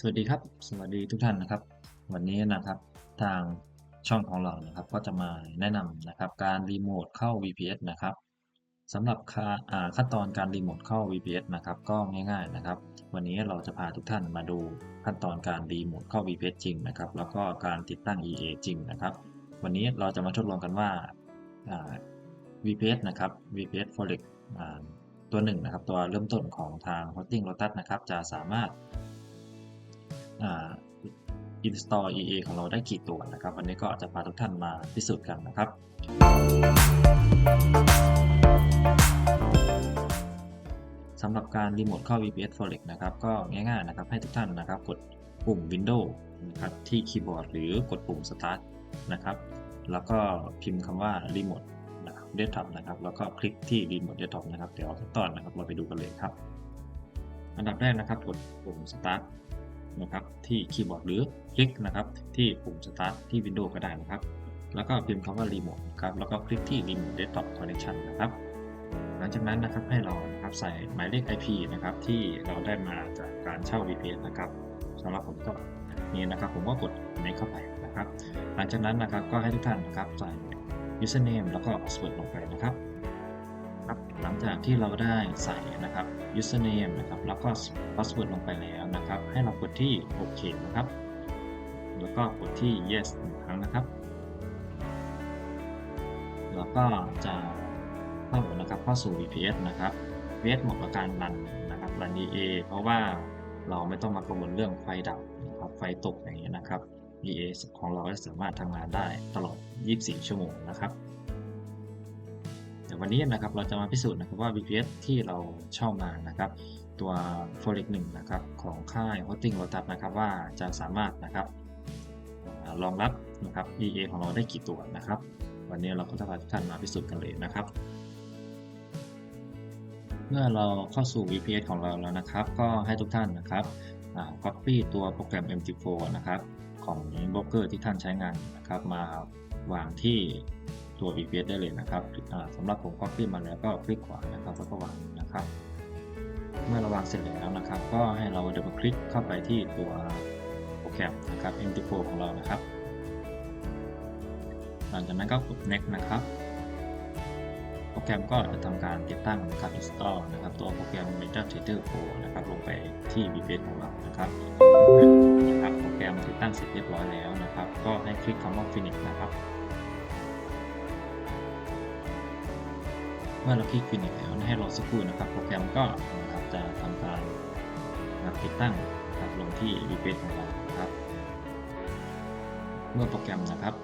สวัสดีครับ สวัสดีทุกท่านนะครับ วันนี้นะครับทางช่องของเรานะครับ ก็จะมาแนะนำนะครับการรีโมทเข้า VPS นะครับสำหรับขั้นตอนการรีโมทเข้า VPS นะครับก็ง่ายๆนะครับ วันนี้เราจะพาทุกท่านมาดูขั้นตอนการรีโมทเข้า VPS จริงนะครับ แล้วก็การติดตั้ง EA จริงนะครับ วันนี้เราจะมาทดลองกันว่าา VPS นะครับ VPS Forex ตัวหนึ่งนะครับ ตัวเริ่มต้นของทาง Hosting Lotus นะครับ จะสามารถ install EA ของเราได้กี่ตัวนะครับ วันนี้ก็จะพาทุกท่านมาพิสูจน์กันนะครับ สำหรับการรีโมทเข้า VPS Forex นะครับ ก็ง่ายๆนะครับ ให้ทุกท่านนะครับ กดปุ่ม Windows นะครับที่คีย์บอร์ดหรือกดปุ่ม Start นะครับ แล้วก็พิมพ์คำว่า Remote นะครับ Desktop นะครับ แล้วก็คลิกที่ Remote Desktop นะครับ เดี๋ยวขั้นตอนนะครับ เราไปดูกันเลยครับ อันดับแรกนะครับ กดปุ่ม Start นะครับที่คีย์บอร์ดหรือคลิกนะครับที่ปุ่ม Start ที่ Windows ก็ได้นะครับ แล้วก็พิมพ์คำว่า Remote นะครับแล้วก็คลิกที่ Remote Desktop Connection นะครับ หลังจากนั้นนะครับให้เรานะครับใส่หมายเลข IP นะครับที่เราได้มาจากการเช่า VPN นะครับสำหรับผมก็นี่นะครับผมก็กดในเข้าไปนะครับ หลังจากนั้นนะครับก็ให้ทุกท่านนะครับใส่ username แล้วก็ password ลงไปนะครับ ครับ หลังจากที่เราได้ใส่นะครับ username นะครับแล้วก็ password ลงไปแล้วนะครับ ให้เรากดที่โอเคนะครับ แล้วก็กดที่ yes หนึ่งครั้งนะครับ แล้วก็จะเข้านะครับเข้าสู่ VPS นะครับ VPS เหมาะกับการรันนะครับรัน EA เพราะว่าเราไม่ต้องมากังวลเรื่องไฟดับนะครับไฟตกอย่างเงี้ยนะครับ EA ของเราก็สามารถทำงานได้ตลอด 24 ชั่วโมงนะครับ วันนี้นะครับเราจะมาพิสูจน์นะครับว่า VPS ที่เราเช่ามานะครับตัว Forex 1นะครับของค่าย Hosting Lotus นะครับว่าจะสามารถนะครับรองรับนะครับ EA ของเราได้กี่ตัวนะครับ วันนี้เราก็จะพาทุกท่านมาพิสูจน์กันเลยนะครับ เมื่อเราเข้าสู่ VPS ของเราแล้วนะครับ ก็ให้ทุกท่านนะครับ copy ตัวโปรแกรม MT4 นะครับของโบรกเกอร์ที่ท่านใช้งานนะครับมาวางที่ ตัว VPS ได้เลยนะครับสำหรับผม copy มาแล้วก็คลิกขวานะครับแล้วก็วางนะครับ เมื่อเราวางเสร็จแล้วนะครับ ก็ให้เราเดับเบิลคลิกเข้าไปที่ตัวโปรแกรมนะครับ MT4 ของเรานะครับ หลังจากนั้นก็กด next นะครับโปรแกรมก็จะทำการติดตั้งนะครับ install นะครับ ตัวโปรแกรม MetaTrader Pro นะครับ ลงไปที่ VPS ของเรานะครับนะครับ โปรแกรมติดตั้งเสร็จเรียบร้อยแล้วนะครับ ก็ให้คลิกคำว่า finish นะครับ มื่อเราคลิก finish แล้วให้รอสักครู่นะครับ โปรแกรมก็นะครับจะทำการนับติดตั้งครับลงที่ VPS ของเรานะครับ เมื่อโปรแกรมนะครับ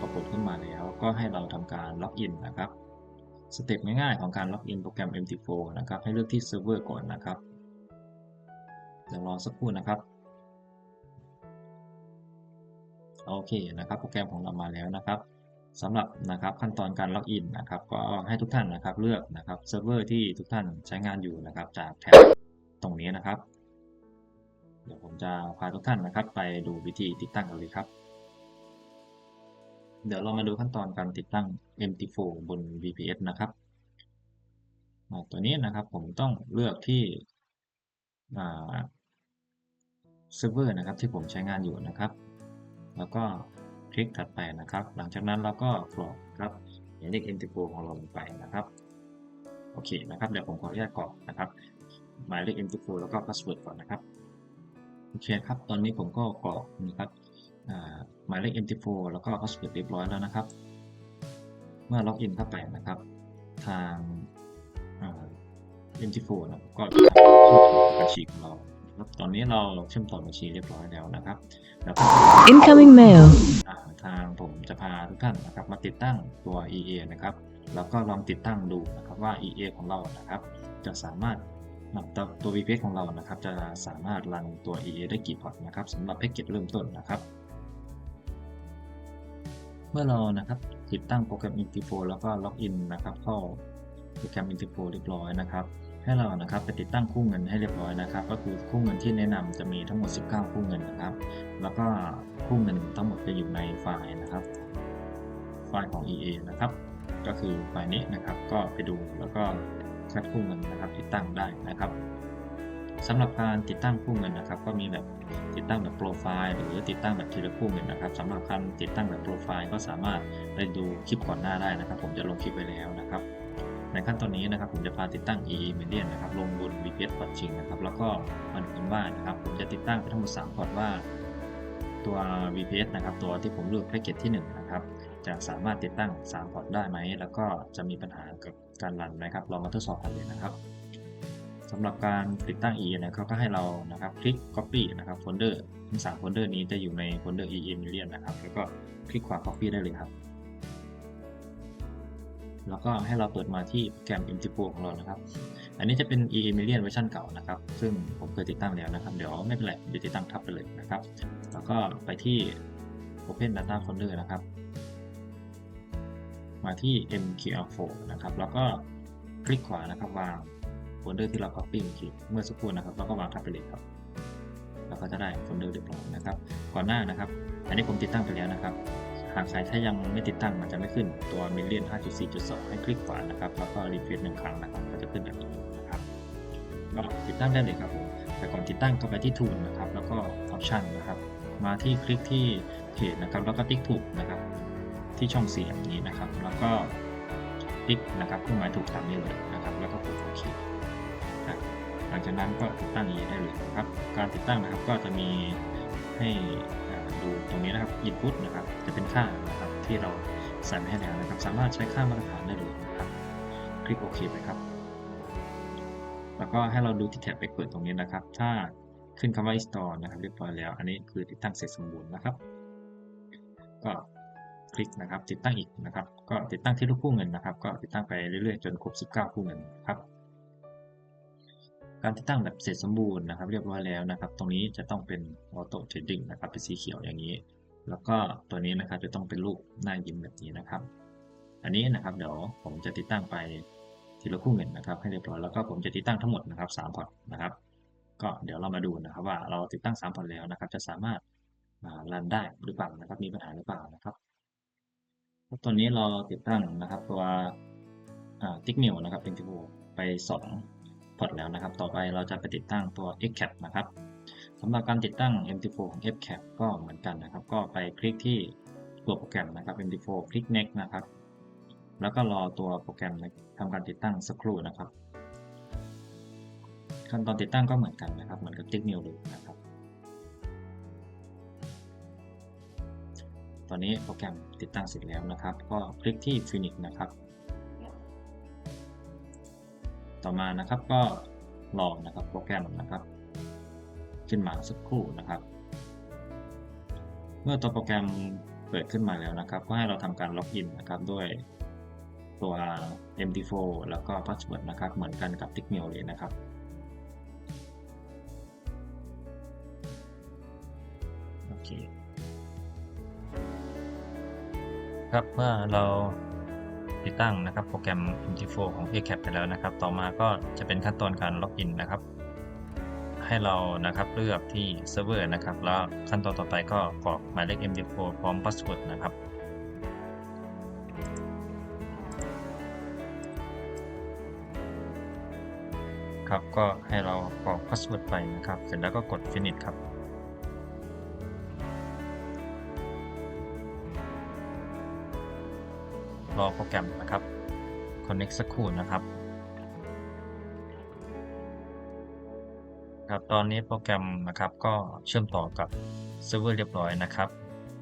ปรากฏขึ้นมาแล้ว ก็ให้เราทำการล็อกอินนะครับสเต็ปง่ายๆของการล็อกอินโปรแกรม MT4 นะครับ ให้เลือกที่เซิร์ฟเวอร์ก่อนนะครับเดี๋ยวรอสักครู่นะครับโอเคนะครับ โปรแกรมของเรามาแล้วนะครับ สำหรับนะครับขั้นตอนการล็อกอินนะครับก็ให้ทุกท่านนะครับเลือกนะครับเซิร์ฟเวอร์ที่ทุกท่านใช้งานอยู่นะครับจากแท็บตรงนี้นะครับ เดี๋ยวผมจะพาทุกท่านนะครับ ไปดูวิธีติดตั้งกันเลยครับ เดี๋ยวเรามาดูขั้นตอนการติดตั้ง MT4 บน VPS นะครับตัวนี้นะครับผมต้องเลือกที่เซิร์ฟเวอร์นะครับที่ผมใช้งานอยู่นะครับ แล้วก็ คลิกถัดไปนะครับ หลังจากนั้นเราก็กรอกครับหมายเลข MT4 ของเราลงไปนะครับโอเคนะครับเดี๋ยวผมขออนุญาตกรอกนะครับ หมายเลข MT4 แล้วก็พาสเวิร์ดก่อนนะครับโอเคครับตอนนี้ผมก็กรอกนะครับหมายเลข MT4 แล้วก็ password เรียบร้อยแล้วนะครับ เมื่อล็อกอินเข้าไปนะครับ ทาง MT4 นะก็จะเชื่อมต่อบัญชีของเราครับตอนนี้เราเชื่อมต่อบัญชีเรียบร้อยแล้วนะครับ Incoming mail. พาทุกท่านนะครับมาติดตั้งตัว EA นะครับแล้วก็ลองติดตั้งดูนะครับว่า EA ของเรานะครับ จะสามารถตัวตัว VPS ของเรานะครับ จะสามารถรันตัว EA ได้กี่พอร์ตนะครับสำหรับแพ็กเกจเริ่มต้นนะครับ เมื่อเรานะครับติดตั้งโปรแกรม MT4 แล้วก็ล็อกอินนะครับเข้าโปรแกรม MT4 เรียบร้อยนะครับให้เรานะครับไปติดตั้งคู่เงินให้เรียบร้อยนะครับ ก็คือคู่เงินที่แนะนำจะมีทั้งหมด 19 คู่เงินนะครับ แล้วก็คู่เงินทั้งหมดจะอยู่ในไฟล์นะครับ ไฟล์ของ EA นะครับ ก็คือไฟล์นี้นะครับ ก็ไปดูแล้วก็คัดคู่เงินนะครับ ติดตั้งได้นะครับสำหรับการติดตั้งคู่เงินนะครับ ก็มีแบบติดตั้งแบบโปรไฟล์หรือติดตั้งแบบทีละคู่เงินนะครับสำหรับการติดตั้งแบบโปรไฟล์ก็สามารถไปดูคลิปก่อนหน้าได้นะครับ ผมจะลงคลิปไว้แล้วนะครับในขั้นตอนนี้นะครับผมจะพาติดตั้ง EE Median นะครับลงบน VPS พอร์ตจริงนะครับแล้วก็มาดูกันว่านะครับผมจะติดตั้งไปทั้งหมด3พอร์ตว่าตัว VPS นะครับตัวที่ผมเลือกแพ็กเกจที่1น จะสามารถติดตั้ง 3 พอร์ตได้ไหม แล้วก็จะมีปัญหากับการรันไหมครับ เรามาทดสอบกันเลยนะครับสำหรับการติดตั้ง EE นะครับก็ให้เรานะครับคลิก Copy นะครับโฟลเดอร์ทั้ง3โฟลเดอร์นี้จะอยู่ในโฟลเดอร์ e emilion นะครับ แล้วก็คลิกขวา Copy ได้เลยครับ แล้วก็ให้เราเปิดมาที่โปรแกรม MT4 ของเรานะครับ อันนี้จะเป็น EE Million เวอร์ชันเก่านะครับ ซึ่งผมเคยติดตั้งแล้วนะครับ เดี๋ยวไม่เป็นไรเดี๋ยวติดตั้งทับไปเลยนะครับ แล้วก็ไปที่ Open Data Folder นะครับ มาที่ MQL4 นะครับ แล้วก็คลิกขวานะครับวางโฟลเดอร์ที่เรา copy เมื่อกี้เมื่อสักครู่นะครับแล้วก็วางทับไปเลยครับเราก็จะได้โฟลเดอร์เรียบร้อยนะครับ ก่อนหน้านะครับ อันนี้ผมติดตั้งไปแล้วนะครับ หากใครถ้ายังไม่ติดตั้งมันจะไม่ขึ้นตัว Million 5.4.2 ให้คลิกขวานะครับ แล้วก็รีเฟรชหนึ่งครั้งนะครับก็จะขึ้นแบบนี้นะครับก็ติดตั้งได้เลยครับผมแต่ก่อนติดตั้งก็ไปที่ Tool นะครับ แล้วก็ Option นะครับ มาที่คลิกที่เพจนะครับ แล้วก็ติ๊กถูกนะครับ ที่ช่องเสียงนี้นะครับ แล้วก็ติ๊กนะครับเครื่องหมายถูกตามนี้เลยนะครับ แล้วก็กดโอเคนะหลังจากนั้นก็ติดตั้งอย่างนี้ได้เลยนะครับ การติดตั้งนะครับก็จะมีให้ดูตรงนี้นะครับ input นะครับ จะเป็นค่านะครับที่เราใส่มาให้แล้วนะครับ สามารถใช้ค่ามาตรฐานได้เลยนะครับ คลิกโอเคไปครับ แล้วก็ให้เราดูที่แท็บไปเปิดตรงนี้นะครับ ถ้าขึ้นคำว่า install นะครับ เรียบร้อยแล้ว อันนี้คือติดตั้งเสร็จสมบูรณ์นะครับ ก็ คลิกนะครับ ติดตั้งอีกนะครับ ก็ติดตั้งที่ลูกคู่เงินนะครับ ก็ติดตั้งไปเรื่อยๆจนครบ 19 คู่เงินครับ การติดตั้งแบบเสร็จสมบูรณ์นะครับ เรียบร้อยแล้วนะครับ ตรงนี้จะต้องเป็น auto trading นะครับเป็นสีเขียวอย่างนี้ แล้วก็ตัวนี้นะครับจะต้องเป็นรูปหน้ายิ้มแบบนี้นะครับ อันนี้นะครับเดี๋ยวผมจะติดตั้งไปทีละคู่เงินนะครับ ให้เรียบร้อยแล้วก็ผมจะติดตั้งทั้งหมดนะครับ3พอร์ตนะครับก็เดี๋ยวเรามาดูนะครับว่าเราติดตั้ง3พอร์ตแล้วนะครับ จะสามารถรันได้หรือเปล่านะครับ มีปัญหาหรือเปล่านะครับ ตอนนี้เราติดตั้งนะครับตัวติ๊กนิวนะครับเป็นที่ไป2พอร์ตแล้วนะครับ ต่อไปเราจะไปติดตั้งตัว Xcap นะครับสำหรับการติดตั้ง MT4 ของ Xcap ก็เหมือนกันนะครับ ก็ไปคลิกที่ตัวโปรแกรมนะครับ MT4 คลิก next นะครับ แล้วก็รอตัวโปรแกรมทำการติดตั้งสักครู่นะครับ ขั้นตอนติดตั้งก็เหมือนกันนะครับ เหมือนกับ Tick New เลยนะครับ อนนี้โปรแกรมติดตั้งเสร็จแล้วนะครับ ก็คลิกที่ Finish นะครับ ต่อมานะครับก็รอนะครับโปรแกรมนะครับ ขึ้นมาสักครู่นะครับ เมื่อตัวโปรแกรมเปิดขึ้นมาแล้วนะครับ ก็ให้เราทำการล็อกอินนะครับด้วยตัว MD4 แล้วก็ Password นะครับ เหมือนกันกับ t i c m a i l เลยนะครับโอเค ครับเมื่อเราติดตั้งนะครับโปรแกรม MT4 ของ Acap ไปแล้วนะครับ ต่อมาก็จะเป็นขั้นตอนการล็อกอินนะครับ ให้เรานะครับเลือกที่เซิร์ฟเวอร์นะครับ แล้วขั้นตอนต่อไปก็กรอกหมายเลข MT4 พร้อม Password นะครับครับก็ให้เรากรอก Password ไปนะครับ เสร็จแล้วก็กด Finish ครับ อโปรแกรมนะครับ Connect สักครู่นะครับ ครับตอนนี้โปรแกรมนะครับก็เชื่อมต่อกับเซิร์ฟเวอร์เรียบร้อยนะครับ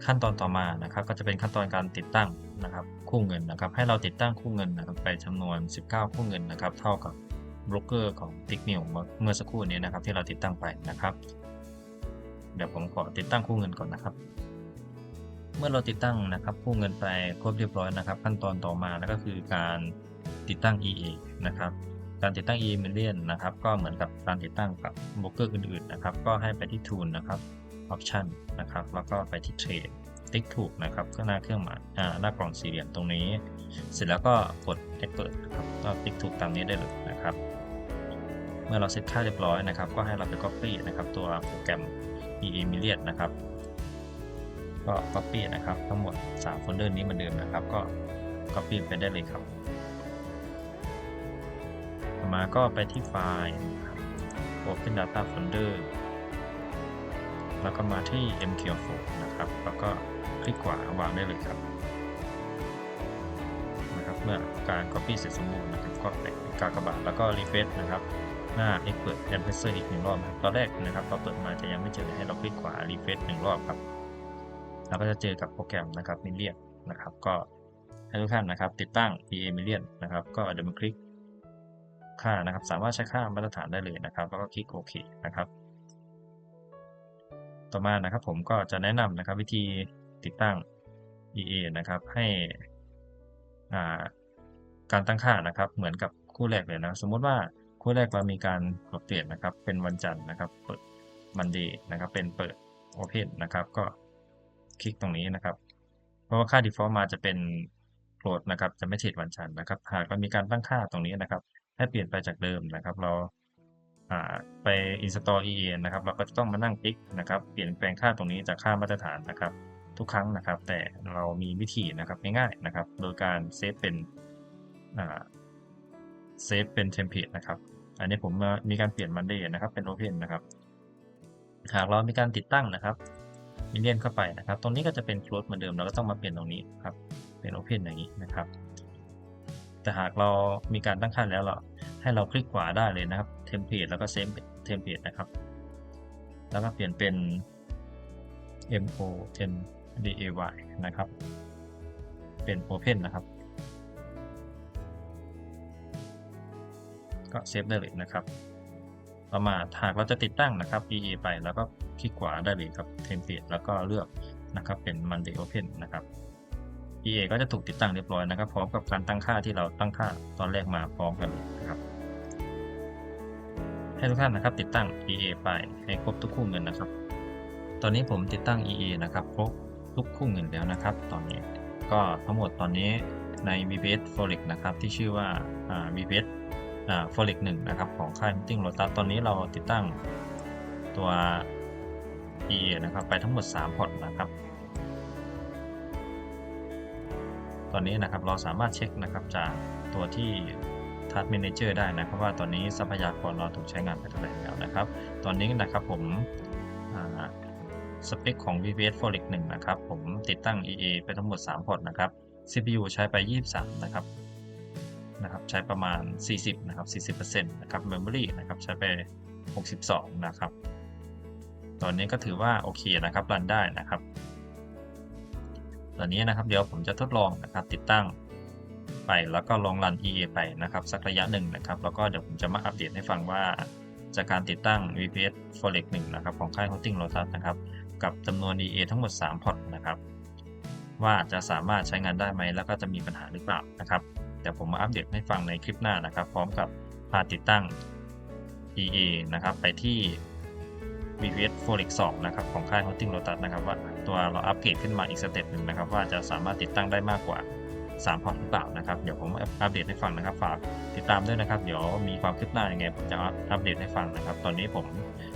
ขั้นตอนต่อมานะครับ ก็จะเป็นขั้นตอนการติดตั้งนะครับ คู่เงินนะครับ ให้เราติดตั้งคู่เงินนะครับ ไปจำนวน 19 คู่เงินนะครับ เท่ากับโบรกเกอร์ของ t i c k n e w เมื่อสักครู่นี้นะครับ ที่เราติดตั้งไปนะครับ เดี๋ยวผมขอติดตั้งคู่เงินก่อนนะครับ เมื่อเราติดตั้งนะครับคู่เงินไปครบเรียบร้อยนะครับ ขั้นตอนต่อมาแล้วก็คือการติดตั้ง EA นะครับการติดตั้ง EA Million นะครับก็เหมือนกับการติดตั้งกับโบรกเกอร์อื่นๆนะครับก็ให้ไปที่ Tool นะครับ Option นะครับแล้วก็ไปที่ Trade ติ๊กถูกนะครับข้างหน้าเครื่องหมายอ่าหน้ากล่องสี่เหลี่ยมตรงนี้ เสร็จแล้วก็กด Expert นะครับก็ติ๊กถูกตามนี้ได้เลยนะครับ เมื่อเราเซตค่าเรียบร้อยนะครับ ก็ให้เราไป Copy นะครับตัวโปรแกรม EA Million นะครับ ก็ Copy นะครับ ทั้งหมด 3 โฟลเดอร์นี้เหมือนเดิมนะครับ ก็ Copy ไปได้เลยครับต่อมาก็ไปที่ไฟล์ครับ Open Data Folder แล้วก็มาที่ MQ4 นะครับ แล้วก็คลิกขวาวางได้เลยครับนะครับ เมื่อการ Copy เสร็จสมบูรณ์นะครับ ก็แปกากบาทแล้วก็ Refresh นะครับหน้า Expert Advisor อีกหนึ่งรอบครับตอนแรกนะครับเราเปิดมาจะยังไม่เจอให้เราคลิกขวา Refresh หนึ่งรอบครับ เราก็จะเจอกับโปรแกรมนะครับ Million นะครับก็ให้ทุกท่านนะครับ ติดตั้ง EA Million นะครับ ก็เดี๋ยวมาคลิกค่านะครับ สามารถใช้ค่ามาตรฐานได้เลยนะครับ แล้วก็คลิกโอเคนะครับ ต่อมานะครับผมก็จะแนะนำนะครับวิธีติดตั้ง EA นะครับให้าการตั้งค่านะครับ เหมือนกับคู่แรกเลยนะ สมมติว่าคู่แรกเรามีการปรับเปลี่ยนนะครับ เป็นวันจันทร์นะครับ เปิดมันดย์นะครับ เป็นเปิด Open นะครับ ก็ คลิกตรงนี้นะครับ เพราะว่าค่า default มาจะเป็นโ l ลดนะครับ จะไม่ติดวันจันทร์นะครับ หากเรามีการตั้งค่าตรงนี้นะครับ ให้เปลี่ยนไปจากเดิมนะครับ เราไป install EA นะครับ เราก็จะต้องมานั่งคลิกนะครับ เปลี่ยนแปลงค่าตรงนี้จากค่ามาตรฐานนะครับ ทุกครั้งนะครับ แต่เรามีวิธีนะครับง่ายๆนะครับ โดยการเซฟเป็นเซฟเป็นเทมเพลตนะครับ อันนี้ผมมีการเปลี่ยนมันเดย์นะครับ เป็น Open นะครับ หากเรามีการติดตั้งนะครับ มิเลียนเข้าไปนะครับ ตรงนี้ก็จะเป็น close เหมือนเดิม เราก็ต้องมาเปลี่ยนตรงนี้ครับ เป็น Open อย่างนี้นะครับ แต่หากเรามีการตั้งค่าแล้วเราให้เราคลิกขวาได้เลยนะครับเทมเพลตแล้วก็เซฟเทมเพลตนะครับ แล้วก็เปลี่ยนเป็น M O N D A Y นะครับ เป็น Open นะครับ ก็เซฟได้เลยนะครับต่อมาหากเราจะติดตั้งนะครับ EA ไปแล้วก็ คลิกขวาได้เลยครับ Template แล้วก็เลือกนะครับเป็น Monday Open นะครับ EA ก็จะถูกติดตั้งเรียบร้อยนะครับ พร้อมกับการตั้งค่าที่เราตั้งค่าตอนแรกมาพร้อมกันนะครับ ให้ทุกท่านนะครับติดตั้ง EA ไปให้ครบทุกคู่เงินนะครับ ตอนนี้ผมติดตั้ง EA นะครับครบทุกคู่เงินแล้วนะครับ ตอนนี้ก็ทั้งหมดตอนนี้ใน VPS Forex นะครับที่ชื่อว่า VPS ฟอเร็กหนึ่งนะครับของค่ายมิติ้งโ o ตัสตอนนี้เราติดตั้งตัว EA นะครับ ไปทั้งหมด 3 พอร์ตนะครับ ตอนนี้นะครับเราสามารถเช็คนะครับจากตัวที่ทัสเมนเจอร์ได้นะครับ ว่าตอนนี้ทรัพยากรเราถูกใช้งานไปเท่าไหร่แล้วนะครับ ตอนนี้นะครับผมสเปคของ VPS Forex 1นะครับ ผมติดตั้ง EA ไปทั้งหมด 3 พอร์ตนะครับ CPU ใช้ไป 23 นะครับนะครับใช้ประมาณ 40 นะครับ 40%นะครับ Memory นะครับใช้ไป 62 นะครับ ตอนนี้ก็ถือว่าโอเคนะครับรันได้นะครับตอนนี้นะครับเดี๋ยวผมจะทดลองนะครับติดตั้งไปแล้วก็ลองรัน EA ไปนะครับสักระยะหนึ่งนะครับ แล้วก็เดี๋ยวผมจะมาอัปเดตให้ฟังว่าจากการติดตั้ง VPS Forex 1นะครับของค่าย Hosting Lotus นะครับกับจำนวน EA ทั้งหมด 3 พอร์ตนะครับ ว่าจะสามารถใช้งานได้ไหมแล้วก็จะมีปัญหาหรือเปล่านะครับเดี๋ยวผมมาอัปเดตให้ฟังในคลิปหน้านะครับ พร้อมกับพาติดตั้ง EA นะครับไปที่ VPS Forex 2นะครับของค่าย Hosting Lotus นะครับว่าตัวเราอัปเกรดขึ้นมาอีกสเต็ปหนึ่งนะครับว่าจะสามารถติดตั้งได้มากกว่า3พอร์ตหรือเปล่านะครับเดี๋ยวผมอัปเดตให้ฟังนะครับฝากติดตามด้วยนะครับ เดี๋ยวมีความคืบหน้ายังไงผมจะอัปเดตให้ฟังนะครับ ตอนนี้ผม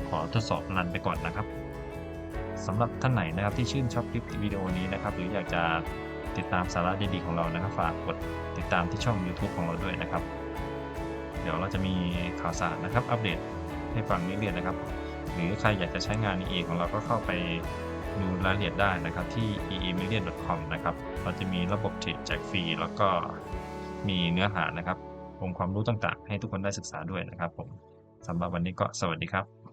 ขอทดสอบรันไปก่อนนะครับสำหรับท่านไหนนะครับที่ชื่นชอบคลิปวิดีโอนี้นะครับ หรืออยากจะติดตามสาระดีๆของเรานะครับ ฝากกดติดตามที่ช่อง YouTube ของเราด้วยนะครับ เดี๋ยวเราจะมีข่าวสารนะครับ อัปเดตให้ฟังเรื่อยๆนะครับ หรือใครอยากจะใช้งาน EA ของเราก็เข้าไปดูรายละเอียดได้นะครับที่ eemillion.com นะครับเราจะมีระบบเทรดแจกฟรี แล้วก็มีเนื้อหานะครับองค์ความรู้ต่างๆ ให้ทุกคนได้ศึกษาด้วยนะครับผมสำหรับวันนี้ก็สวัสดีครับ